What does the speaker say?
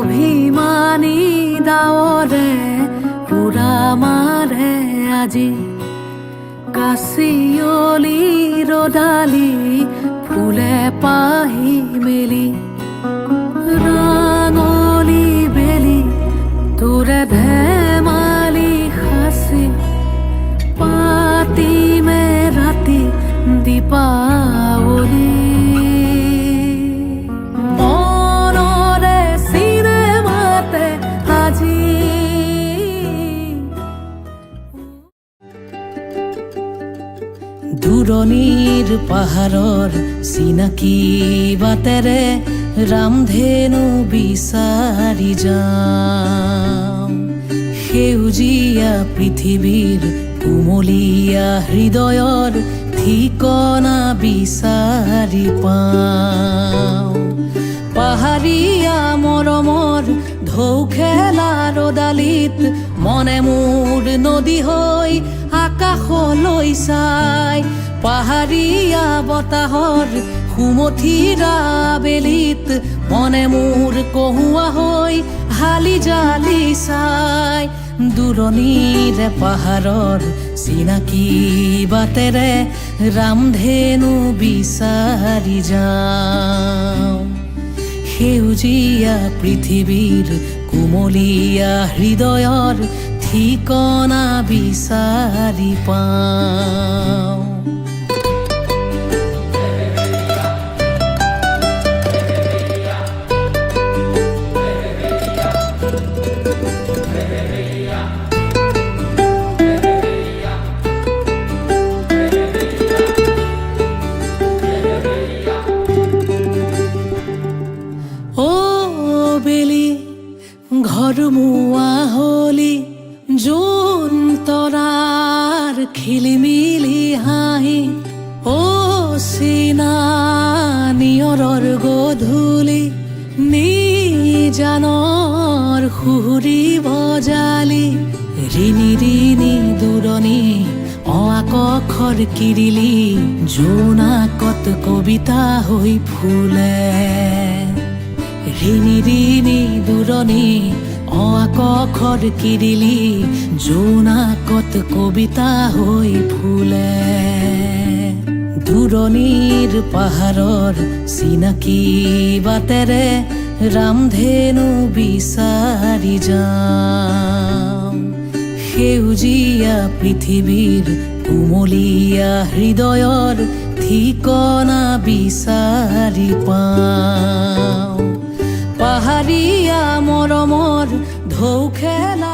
অভিমানী দাওরে পুরা মারে আজি। কাশিয়লি রোডালি ফুলে পাহি মেলি। দূৰণিৰ পাহাৰৰ চিনাকি বাটেৰে ৰামধেনু বিচাৰি যাম সেউজীয়া পৃথিৱীৰ কুমলীয়া হৃদয়ৰ ঠিকনা বিচাৰি পাওঁ পাহাৰীয়া মৰমৰ ঢৌ খেলা ৰদালিত মনে মোৰ নদী হৈ আকাশলৈ চাই পাহাৰীয়া বতাহৰ সুমথিৰা বেলিত, মনে মোৰ কহুৱা হৈ হালি জালি চাই দূৰণিৰে পাহাৰৰ চিনাকি বাটেৰে ৰামধেনু বিচাৰি যাওঁ। সেউজীয়া পৃথিৱীৰ কুমলীয়া হৃদয়ৰ ঠিকনা বিচাৰি পাওঁ। ঘৰমুৱা হলি, জোন তৰাৰ খিলিমিলি হাঁহি, ও চিনা নিয়ৰৰ গধূলি নিজানৰ সুৰি বজালি ৰিণি ৰিণি দূৰণি অআকখৰ কিৰিলি জোনাকত কবিতা হৈ ফুলে। ৰিণি ৰিণি দূৰণি অআকখৰ কিৰিলি জোনাকত কবিতা হৈ ফুলে দূৰণিৰ পাহাৰৰ চিনাকি বাটেৰে ৰামধেনু বিচাৰি যাম। সেউজীয়া পৃথিৱীৰ কুমলীয়া হৃদয়ৰ ঠিকনা বিচাৰি পাওঁ পাহাৰীয়া Oh, can I?